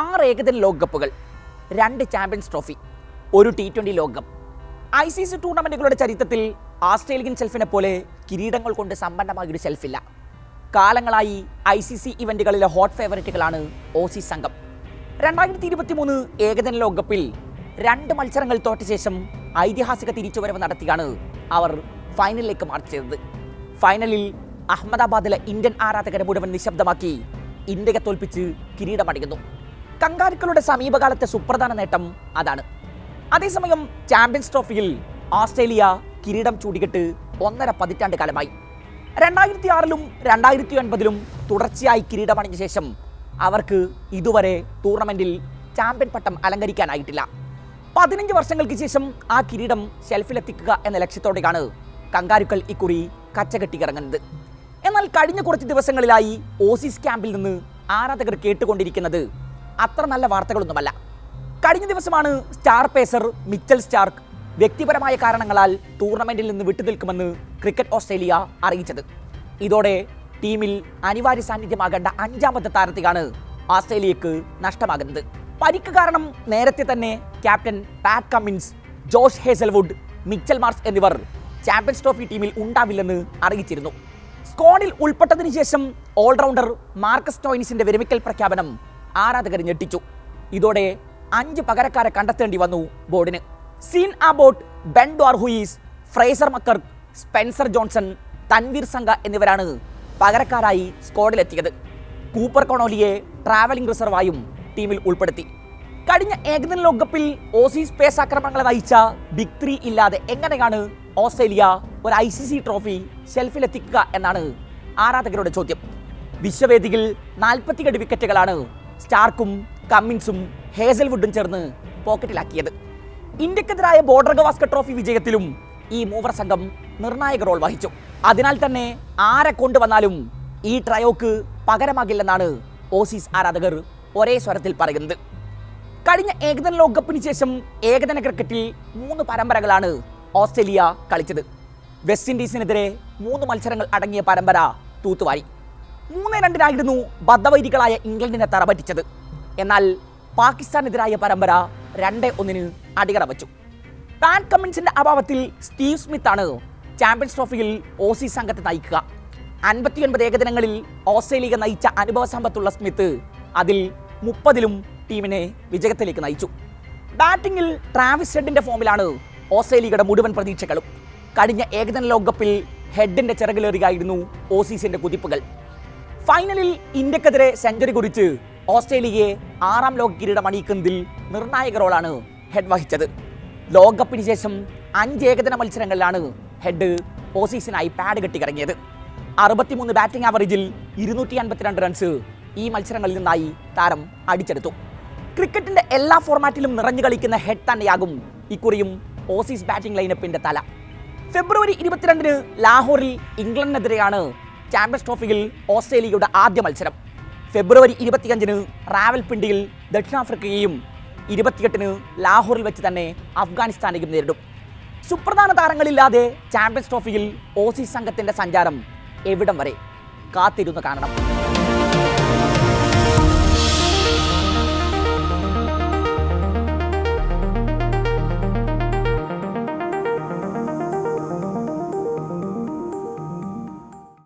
ആറ് ഏകദിന ലോകകപ്പുകൾ രണ്ട് ചാമ്പ്യൻസ് ട്രോഫി ഒരു ടി ട്വന്റി ലോകകപ്പ്. ഐ സി സി ടൂർണമെന്റുകളുടെ ചരിത്രത്തിൽ ആസ്ട്രേലിയൻ ഷെൽഫിനെ പോലെ കിരീടങ്ങൾ കൊണ്ട് സമ്പന്നമായൊരു ഷെൽഫില്ല. കാലങ്ങളായി ഐ സി സി ഇവന്റുകളിലെ ഹോട്ട് ഫേവറേറ്റുകളാണ് ഓസി സംഘം. രണ്ടായിരത്തി ഇരുപത്തി മൂന്ന് ഏകദിന ലോകകപ്പിൽ രണ്ട് മത്സരങ്ങൾ തോറ്റ ശേഷം ഐതിഹാസിക തിരിച്ചുവരവ് നടത്തിയാണ് അവർ ഫൈനലിലേക്ക് മാർച്ച് ചെയ്തത്. ഫൈനലിൽ അഹമ്മദാബാദിലെ ഇന്ത്യൻ ആരാധകരെ മുഴുവൻ നിശബ്ദമാക്കി ഇന്ത്യയെ തോൽപ്പിച്ച് കിരീടമടിക്കുന്നു കങ്കാരുക്കളുടെ സമീപകാലത്തെ സുപ്രധാന നേട്ടം അതാണ്. അതേസമയം ചാമ്പ്യൻസ് ട്രോഫിയിൽ ഓസ്ട്രേലിയ കിരീടം ചൂടികെട്ട് ഒന്നര പതിറ്റാണ്ട് കാലമായി. രണ്ടായിരത്തി ആറിലും രണ്ടായിരത്തി ഒൻപതിലും തുടർച്ചയായി കിരീടമണിഞ്ഞ ശേഷം അവർക്ക് ഇതുവരെ ടൂർണമെന്റിൽ ചാമ്പ്യൻ പട്ടം അലങ്കരിക്കാനായിട്ടില്ല. പതിനഞ്ച് വർഷങ്ങൾക്ക് ശേഷം ആ കിരീടം ഷെൽഫിലെത്തിക്കുക എന്ന ലക്ഷ്യത്തോടെയാണ് കങ്കാരുക്കൾ ഇക്കുറി കച്ചകെട്ടിയിറങ്ങുന്നത് എന്നാൽ കഴിഞ്ഞ കുറച്ച് ദിവസങ്ങളിലായി ഓസീസ് ക്യാമ്പിൽ നിന്ന് ആരാധകർ കേട്ടുകൊണ്ടിരിക്കുന്നത് അത്ര നല്ല വാർത്തകളൊന്നുമല്ല. കഴിഞ്ഞ ദിവസമാണ് സ്റ്റാർ പേസർ മിച്ചൽ സ്റ്റാർക്ക് വ്യക്തിപരമായ കാരണങ്ങളാൽ ടൂർണമെന്റിൽ നിന്ന് വിട്ടുനിൽക്കുമെന്ന് ക്രിക്കറ്റ് ഓസ്ട്രേലിയ അറിയിച്ചത്. ഇതോടെ ടീമിൽ അനിവാര്യ സാന്നിധ്യമാകേണ്ട അഞ്ചാമത്തെ താരത്തെയാണ് ഓസ്ട്രേലിയക്ക് നഷ്ടമാകുന്നത്. പരിക്ക് കാരണം നേരത്തെ തന്നെ captain Pat Cummins Josh Hazlewood Mitchell Marsh എന്നിവർ ചാമ്പ്യൻസ് ട്രോഫി ടീമിൽ ഉണ്ടാവില്ലെന്ന് അറിയിച്ചിരുന്നു. സ്ക്വാഡിൽ ഉൾപ്പെട്ടതിന് ശേഷം ഓൾറൗണ്ടർ മാർക്കസ് ടോയിനിസിന്റെ വിരമിക്കൽ പ്രഖ്യാപനം ആരാധകരെ ഞെട്ടിച്ചു. ഇതോടെ അഞ്ച് പകരക്കാരെ കണ്ടെത്തേണ്ടി വന്നു ബോർഡിന്. Sean Abbott Ben who is Fraser McGurk Spencer Johnson Tanveer Sangha എന്നിവരാണ് പകരക്കാരായി സ്ക്വാഡിലെത്തിയത്. കൂപ്പർ കൊണോലിയെ ട്രാവലിംഗ് റിസർവായും ടീമിൽ ഉൾപ്പെടുത്തി. കഴിഞ്ഞ ഏകദിന ലോകകപ്പിൽ ഓസീസ് സ്പേസ് ആക്രമണങ്ങളെ നയിച്ച ബിഗ് ത്രീ ഇല്ലാതെ എങ്ങനെയാണ് ഓസ്ട്രേലിയ ഒരു ഐ സി സി ട്രോഫി ഷെൽഫിലെത്തിക്കുക എന്നാണ് ആരാധകരുടെ ചോദ്യം. വിശ്വവേദിയിൽ നാൽപ്പത്തിയേഴ് വിക്കറ്റുകളാണ് സ്റ്റാർക്കും കമ്മിൻസും ഹേസൽവുഡും ചേർന്ന് പോക്കറ്റിലാക്കിയത്. ഇന്ത്യക്കെതിരായ ബോർഡർ ഗവാസ്കർ ട്രോഫി വിജയത്തിലും ഈ മൂവർ സംഘം നിർണായക റോൾ വഹിച്ചു. അതിനാൽ തന്നെ ആരെ കൊണ്ടുവന്നാലും ഈ ട്രയോക്ക് പകരമാകില്ലെന്നാണ് ഓസീസ് ആരാധകർ ഒരേ സ്വരത്തിൽ പറയുന്നത്. കഴിഞ്ഞ ഏകദിന ലോകകപ്പിന് ശേഷം ഏകദിന ക്രിക്കറ്റിൽ മൂന്ന് പരമ്പരകളാണ് ഓസ്ട്രേലിയ കളിച്ചത്. വെസ്റ്റ് ഇൻഡീസിനെതിരെ മൂന്ന് മത്സരങ്ങൾ അടങ്ങിയ പരമ്പര തൂത്തുവാരി. മൂന്ന് രണ്ടിനായിരുന്നു ബദ്ധവൈരികളായ ഇംഗ്ലണ്ടിനെ തറപറ്റിച്ചത് എന്നാൽ പാകിസ്ഥാനെതിരായ പരമ്പര രണ്ട് ഒന്നിന് അടികട വച്ചു പാൻ കമ്മിൻസിന്റെ അഭാവത്തിൽ സ്റ്റീവ് സ്മിത്ത് ആണ് ചാമ്പ്യൻസ് ട്രോഫിയിൽ ഓസി സംഘത്തെ നയിക്കുക. അൻപത്തിയൊൻപത് ഏകദിനങ്ങളിൽ ഓസ്ട്രേലിയ നയിച്ച അനുഭവ സമ്പത്തുള്ള സ്മിത്ത് അതിൽ മുപ്പതിലും ടീമിനെ വിജയത്തിലേക്ക് നയിച്ചു. ബാറ്റിംഗിൽ ട്രാവിസ് ഹെഡിന്റെ ഫോമിലാണ് ഓസ്ട്രേലിയയുടെ മുഴുവൻ പ്രതീക്ഷകളും. കഴിഞ്ഞ ഏകദിന ലോകകപ്പിൽ ഹെഡിന്റെ ചിറകിലേറുകയായിരുന്നു ഓസീസിന്റെ കുതിപ്പുകൾ. ഫൈനലിൽ ഇന്ത്യക്കെതിരെ സെഞ്ചുറി കുറിച്ച് ഓസ്ട്രേലിയയെ ആറാം ലോക കിരീടം അണിയിക്കുന്നതിൽ നിർണായക റോളാണ് ഹെഡ് വഹിച്ചത്. ലോകകപ്പിന് ശേഷം അഞ്ച് ഏകദിന മത്സരങ്ങളിലാണ് ഹെഡ് ഓസീസിനായി പാഡ് കെട്ടിക്കിറങ്ങിയത്. അറുപത്തിമൂന്ന് ബാറ്റിംഗ് ആവറേജിൽ ഇരുന്നൂറ്റി അൻപത്തിരണ്ട് റൺസ് ഈ മത്സരങ്ങളിൽ നിന്നായി താരം അടിച്ചെടുത്തു. ക്രിക്കറ്റിന്റെ എല്ലാ ഫോർമാറ്റിലും നിറഞ്ഞു കളിക്കുന്ന ഹെഡ് തന്നെയാകും ഇക്കുറിയും ഓസീസ് ബാറ്റിംഗ് ലൈനപ്പിന്റെ തല. ഫെബ്രുവരി ഇരുപത്തിരണ്ടിന് ലാഹോറിൽ ഇംഗ്ലണ്ടിനെതിരെയാണ് ചാമ്പ്യൻസ് ട്രോഫിയിൽ ഓസ്ട്രേലിയയുടെ ആദ്യ മത്സരം. ഫെബ്രുവരി ഇരുപത്തിയഞ്ചിന് റാവൽപിണ്ടിയിൽ ദക്ഷിണാഫ്രിക്കയെയും ഇരുപത്തിയെട്ടിന് ലാഹോറിൽ വെച്ച് തന്നെ അഫ്ഗാനിസ്ഥാനെയും നേരിടും. സുപ്രധാന താരങ്ങളില്ലാതെ ചാമ്പ്യൻസ് ട്രോഫിയിൽ ഓസീസ് സംഘത്തിന്റെ സഞ്ചാരം എവിടം വരെ? കാത്തിരുന്ന് കാണണം.